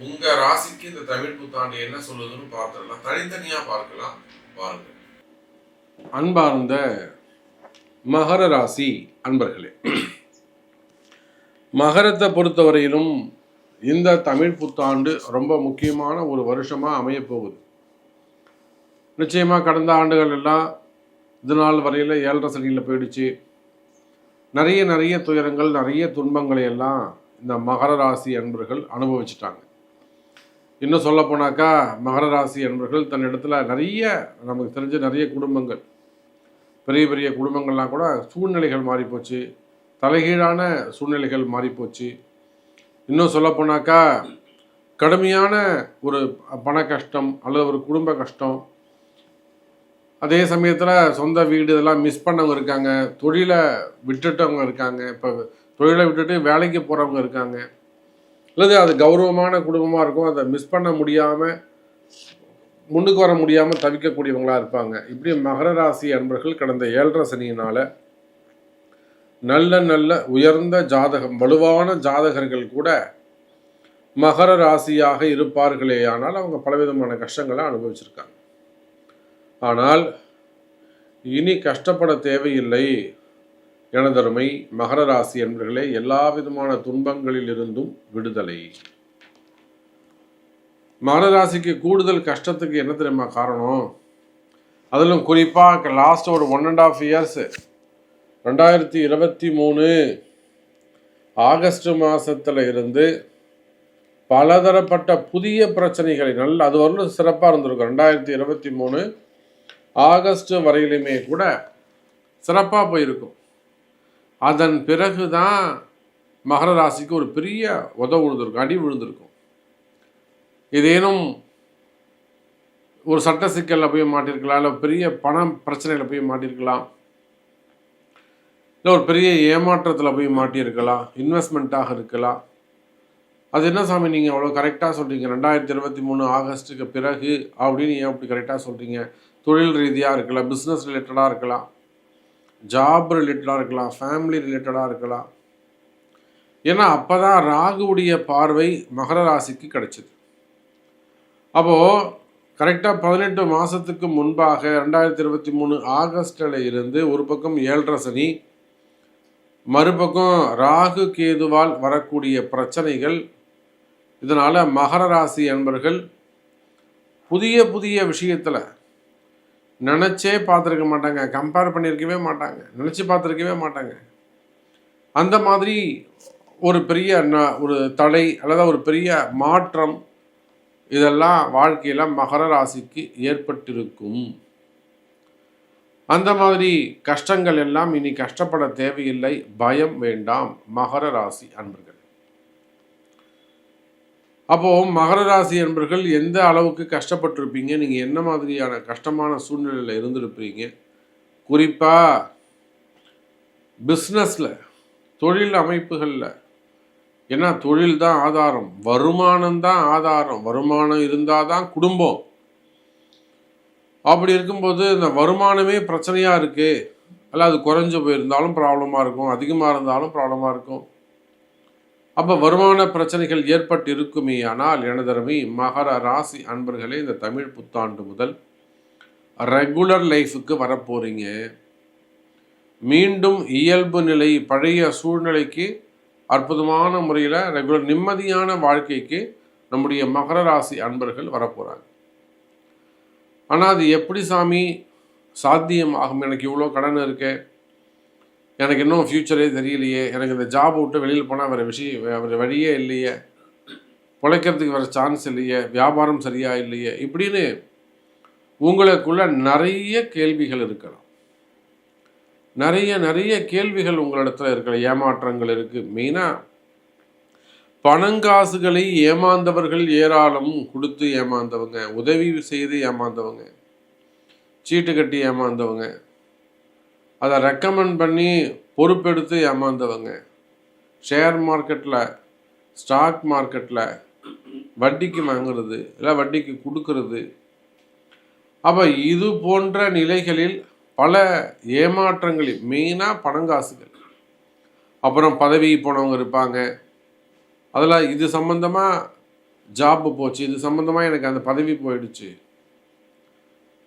உங்க ராசிக்கு இந்த தமிழ் புத்தாண்டு என்ன சொல்லுதுன்னு பார்த்துடலாம். தனித்தனியா பார்க்கலாம். பாருங்க அன்பார்ந்த மகர ராசி அன்பர்களே மகரத்தை பொறுத்தவரையிலும் இந்த தமிழ் புத்தாண்டு ரொம்ப முக்கியமான ஒரு வருஷமாக அமைய போகுது. நிச்சயமாக கடந்த ஆண்டுகள் எல்லாம் இது நாள் வரையில் ஏழரை சனியில் போயிடுச்சு. நிறைய நிறைய துயரங்கள் நிறைய துன்பங்களை எல்லாம் இந்த மகர ராசி அன்பர்கள் அனுபவிச்சிட்டாங்க. இன்னும் சொல்ல போனாக்கா மகர ராசி அன்பர்கள் தன்னிடத்துல நிறைய நமக்கு தெரிஞ்ச நிறைய குடும்பங்கள். பெரிய பெரிய குடும்பங்கள்லாம் கூட சூழ்நிலைகள் மாறிப்போச்சு. தலைகீழான சூழ்நிலைகள் மாறிப்போச்சு. இன்னும் சொல்ல போனாக்கா கடுமையான ஒரு பண கஷ்டம் அல்லது ஒரு குடும்ப கஷ்டம். அதே சமயத்தில் சொந்த வீடு இதெல்லாம் மிஸ் பண்ணவங்க இருக்காங்க. தொழிலை விட்டுட்டவங்க இருக்காங்க. இப்போ தொழிலை விட்டுட்டு வேலைக்கு போகிறவங்க இருக்காங்க. அல்லது அது கௌரவமான குடும்பமாக இருக்கும். அதை மிஸ் பண்ண முடியாமல் முன்னுக்கு வர முடியாமல் தவிக்கக்கூடியவங்களாக இருப்பாங்க. இப்படி மகர ராசி அன்பர்கள் கடந்த ஏழரை சனியினால் நல்ல நல்ல உயர்ந்த ஜாதகம் வலுவான ஜாதகர்கள் கூட மகர ராசியாக இருப்பார்களே ஆனால் அவங்க பலவிதமான கஷ்டங்களை அனுபவிச்சிருக்காங்க. ஆனால் இனி கஷ்டப்பட தேவையில்லை. எனதருமை மகர ராசி என்பர்களே எல்லா விதமான துன்பங்களில் இருந்தும் விடுதலை. மகர ராசிக்கு கூடுதல் கஷ்டத்துக்கு என்ன தெரியுமா காரணம்? அதிலும் குறிப்பாக லாஸ்ட் ஒரு ஒன் அண்ட் ஆஃப் இயர்ஸ் ரெண்டாயிரத்தி இருபத்தி மூணு ஆகஸ்ட் மாதத்தில் இருந்து பலதரப்பட்ட புதிய பிரச்சனைகளை நல்ல அது வரலும் சிறப்பாக இருந்திருக்கும். ரெண்டாயிரத்தி இருபத்தி மூணு ஆகஸ்ட் வரையிலுமே கூட சிறப்பாக போயிருக்கும். அதன் பிறகு தான் மகர ராசிக்கு ஒரு பெரிய உதவு விழுந்திருக்கும் அடி விழுந்திருக்கும். ஏதேனும் ஒரு சட்ட சிக்கலில் போய் மாட்டிருக்கலாம் இல்லை பெரிய பணம் பிரச்சனையில் போய் மாட்டிருக்கலாம் இல்லை ஒரு பெரிய ஏமாற்றத்தில் போய் மாட்டியிருக்கலாம் இன்வெஸ்ட்மெண்ட்டாக இருக்கலாம். அது என்ன சாமி நீங்கள் அவ்வளோ கரெக்டாக சொல்கிறீங்க ரெண்டாயிரத்தி இருபத்தி மூணு ஆகஸ்ட்டுக்கு பிறகு அப்படின்னு ஏன் அப்படி கரெக்டாக சொல்கிறீங்க தொழில் ரீதியாக இருக்கலாம் பிஸ்னஸ் ரிலேட்டடாக இருக்கலாம். ஜாப் ரிலேட்டடாக இருக்கலாம் ஃபேமிலி ரிலேட்டடாக இருக்கலாம். ஏன்னா அப்போ தான் ராகுவுடைய பார்வை மகர ராசிக்கு கிடைச்சிது. அப்போது கரெக்டாக பதினெட்டு மாதத்துக்கு முன்பாக ரெண்டாயிரத்தி இருபத்தி மூணு ஆகஸ்டில் இருந்து ஒரு பக்கம் ஏழரை சனி மறுபக்கம் ராகு கேதுவால் வரக்கூடிய பிரச்சனைகள் இதனால் மகர ராசி என்பர்கள் புதிய புதிய விஷயத்தில் நினச்சே பார்த்துருக்க மாட்டாங்க. கம்பேர் பண்ணியிருக்கவே மாட்டாங்க. நினச்சி பார்த்துருக்கவே மாட்டாங்க. அந்த மாதிரி ஒரு பெரிய ந- ஒரு தடை அல்லது ஒரு பெரிய மாற்றம் இதெல்லாம் வாழ்க்கையில் மகர ராசிக்கு ஏற்பட்டிருக்கும். அந்த மாதிரி கஷ்டங்கள் எல்லாம் இனி கஷ்டப்பட தேவையில்லை. பயம் வேண்டாம். மகர ராசி அன்பர்கள். அப்போ மகர ராசி என்பர்கள் எந்த அளவுக்கு கஷ்டப்பட்டிருப்பீங்க? நீங்க என்ன மாதிரியான கஷ்டமான சூழ்நிலையில இருந்திருப்பீங்க? குறிப்பா பிஸ்னஸ்ல தொழில் அமைப்புகளில். ஏன்னா தொழில் தான் ஆதாரம். வருமானம் தான் ஆதாரம். வருமானம் இருந்தால் தான் குடும்பம். அப்படி இருக்கும்போது இந்த வருமானமே பிரச்சனையாக இருக்குது அல்ல அது குறைஞ்சு போயிருந்தாலும் ப்ராப்ளமாக இருக்கும். அதிகமாக இருந்தாலும் ப்ராப்ளமாக இருக்கும். அப்போ வருமான பிரச்சனைகள் ஏற்பட்டு இருக்குமே ஆனால் எனதரமை மகர ராசி அன்பர்களே இந்த தமிழ் புத்தாண்டு முதல் ரெகுலர் லைஃபுக்கு வரப்போறீங்க. மீண்டும் இயல்பு நிலை பழைய சூழ்நிலைக்கு அற்புதமான முறையில் ரெகுலர் நிம்மதியான வாழ்க்கைக்கு நம்முடைய மகர ராசி அன்பர்கள் வரப்போகிறாங்க ஆனால் அது எப்படி சாமி? சாத்தியம் ஆகும் எனக்கு இவ்வளோ கடன் இருக்குது எனக்கு இன்னும் ஃப்யூச்சரே தெரியலையே. எனக்கு இந்த ஜாப் விட்டு வெளியில் போனால் வேறு விஷயம் வேறு வழியே இல்லையே. பிழைக்கிறதுக்கு வேறு சான்ஸ் இல்லையே. வியாபாரம் சரியாக இல்லையே. இப்படின்னு உங்களுக்குள்ள நிறைய கேள்விகள் இருக்கலாம். நிறைய நிறைய கேள்விகள் உங்களிடத்துல இருக்கிற ஏமாற்றங்கள் இருக்குது மெயினாக பணங்காசுகளை ஏமாந்தவர்கள் ஏராளம். கொடுத்து ஏமாந்தவங்க. உதவி செய்து ஏமாந்தவங்க. சீட்டு கட்டி ஏமாந்தவங்க. அதை ரெக்கமெண்ட் பண்ணி பொறுப்பெடுத்து ஏமாந்தவங்க. ஷேர் மார்க்கெட்டில் ஸ்டாக் மார்க்கெட்டில் வட்டிக்கு வாங்குறது இல்லை வட்டிக்கு கொடுக்கறது. அப்போ இது போன்ற நிலைகளில் பல ஏமாற்றங்களில் மெயினாக பணங்காசுகள் அப்புறம் பதவி போனவங்க இருப்பாங்க. அதில் இது சம்மந்தமாக ஜாப்பு போச்சு இது சம்மந்தமாக எனக்கு அந்த பதவி போயிடுச்சு.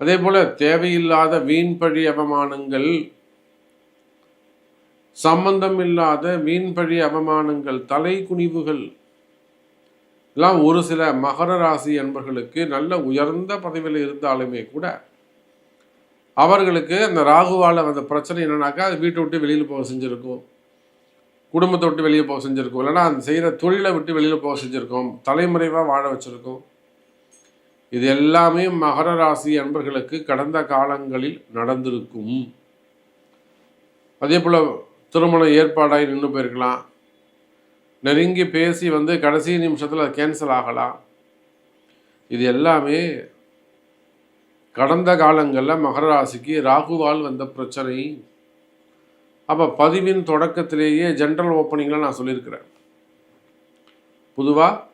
அதே போல் தேவையில்லாத வீண்பழி அவமானங்கள் சம்பந்தம் இல்லாத வீண்பழி அவமானங்கள் தலை குனிவுகள். எல்லாம் ஒரு சில மகர ராசி அன்பர்களுக்கு நல்ல உயர்ந்த பதவியில் இருந்தாலுமே கூட அவர்களுக்கு அந்த ராகுவால் வந்த பிரச்சனை என்னன்னாக்கா அது வீட்டை விட்டு வெளியில் போக செஞ்சுருக்கும். குடும்பத்தை விட்டு வெளியே போக செஞ்சுருக்கும். இல்லைன்னா அந்த செய்கிற தொழிலை விட்டு வெளியில் போக செஞ்சுருக்கோம். தலைமுறைவாக வாழ வச்சுருக்கோம். இது எல்லாமே மகர ராசி அன்பர்களுக்கு கடந்த காலங்களில் நடந்திருக்கும். அதே போல் திருமணம் ஏற்பாடாகி நின்று போயிருக்கலாம். நெருங்கி பேசி வந்து கடைசி நிமிஷத்தில் அது கேன்சல் ஆகலாம். இது எல்லாமே கடந்த காலங்களில் மகர ராசிக்கு ராகுவால் வந்த பிரச்சனை. அப்போ பதிவின் தொடக்கத்திலேயே ஜென்ரல் ஓப்பனிங்கில் நான் சொல்லியிருக்கிறேன். பொதுவாக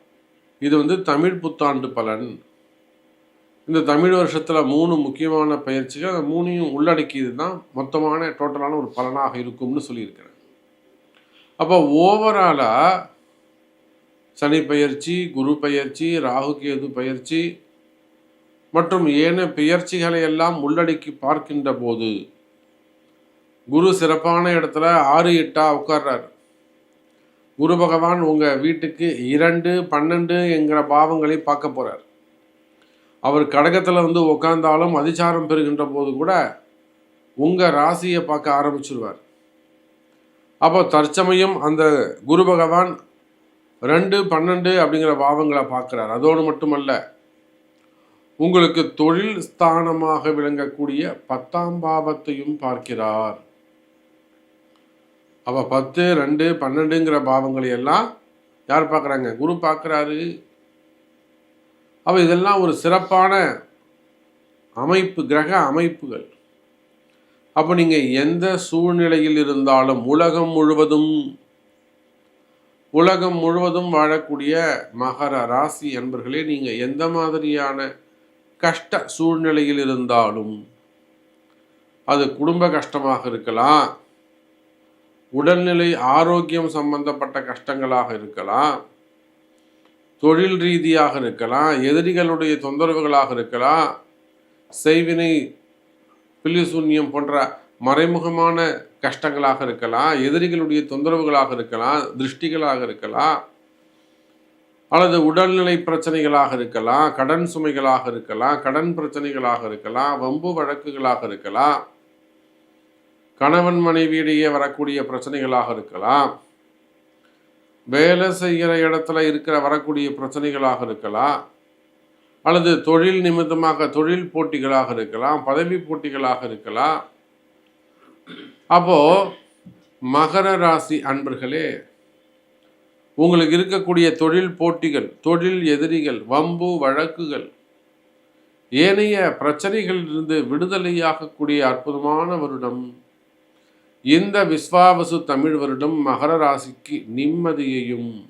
இது வந்து தமிழ் புத்தாண்டு பலன். இந்த தமிழ் வருஷத்தில் மூணு முக்கியமான பயிற்சிகள் அந்த மூணையும் உள்ளடக்கியது தான் மொத்தமான டோட்டலான ஒரு பலனாக இருக்கும்னு சொல்லியிருக்கிறேன். அப்போ ஓவராலாக சனி பயிற்சி குரு பயிற்சி ராகு கேது பயிற்சி மற்றும் ஏன பயிற்சிகளை எல்லாம் உள்ளடக்கி பார்க்கின்ற போது குரு சிறப்பான இடத்துல ஆறு எட்டா உட்கார்றாரு. குரு பகவான் உங்கள் வீட்டுக்கு இரண்டு பன்னெண்டு என்கிற பாவங்களை பார்க்க போகிறார் அவர் கடகத்தில் வந்து உட்காந்தாலும் அதிசாரம் பெறுகின்ற போது கூட உங்கள் ராசியை பார்க்க ஆரம்பிச்சிருவார். அப்போ தற்சமயம் அந்த குரு பகவான் ரெண்டு பன்னெண்டு அப்படிங்கிற பாவங்களை பார்க்குறார். அதோடு மட்டுமல்ல உங்களுக்கு தொழில் ஸ்தானமாக விளங்கக்கூடிய பத்தாம் பாவத்தையும் பார்க்கிறார். அப்போ பத்து ரெண்டு பன்னெண்டுங்கிற பாவங்களை எல்லாம் யார் பார்க்குறாங்க? குரு பார்க்குறாரு. அப்போ இதெல்லாம் ஒரு சிறப்பான அமைப்பு கிரக அமைப்புகள். அப்போ நீங்கள் எந்த சூழ்நிலையில் இருந்தாலும் உலகம் முழுவதும் உலகம் முழுவதும் வாழக்கூடிய மகர ராசி என்பர்களே நீங்கள் எந்த மாதிரியான கஷ்ட சூழ்நிலையில் இருந்தாலும் அது குடும்ப கஷ்டமாக இருக்கலாம் உடல்நிலை ஆரோக்கியம் சம்பந்தப்பட்ட கஷ்டங்களாக இருக்கலாம் தொழில் ரீதியாக இருக்கலாம் எதிரிகளுடைய தொந்தரவுகளாக இருக்கலாம் செய்வினை பில்லிசூன்யம் போன்ற மறைமுகமான கஷ்டங்களாக இருக்கலாம் எதிரிகளுடைய தொந்தரவுகளாக இருக்கலாம் திருஷ்டிகளாக இருக்கலாம் அல்லது உடல்நிலை பிரச்சனைகளாக இருக்கலாம் கடன் சுமைகளாக இருக்கலாம் கடன் பிரச்சனைகளாக இருக்கலாம் வம்பு வழக்குகளாக இருக்கலாம் கணவன் மனைவியிடையே வரக்கூடிய பிரச்சனைகளாக இருக்கலாம். வேலை செய்கிற இடத்துல இருக்கிற வரக்கூடிய பிரச்சனைகளாக இருக்கலாம் அல்லது தொழில் நிமித்தமாக தொழில் போட்டிகளாக இருக்கலாம் பதவி போட்டிகளாக இருக்கலாம். அப்போ மகர ராசி அன்பர்களே உங்களுக்கு இருக்கக்கூடிய தொழில் போட்டிகள் தொழில் எதிரிகள் வம்பு வழக்குகள் ஏனைய பிரச்சனைகளிலிருந்து விடுதலையாகக்கூடிய அற்புதமான வருடம். இந்த விஸ்வாவசு தமிழ் வருடம் மகர ராசிக்கு நிம்மதியையும்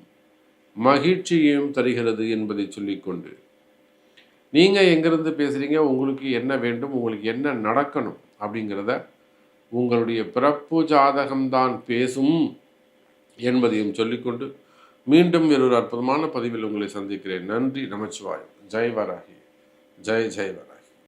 மகிழ்ச்சியையும் தருகிறது என்பதை சொல்லிக்கொண்டு. நீங்கள் எங்கேருந்து பேசுகிறீங்க உங்களுக்கு என்ன வேண்டும்? உங்களுக்கு என்ன நடக்கணும்? அப்படிங்கிறத உங்களுடைய பிறப்பு ஜாதகம்தான் பேசும் என்பதையும் சொல்லிக்கொண்டு மீண்டும் ஒரு அற்புதமான பதிவில் உங்களை சந்திக்கிறேன். நன்றி நமச்சிவாய் ஜெய் வராகி ஜெய் ஜெய்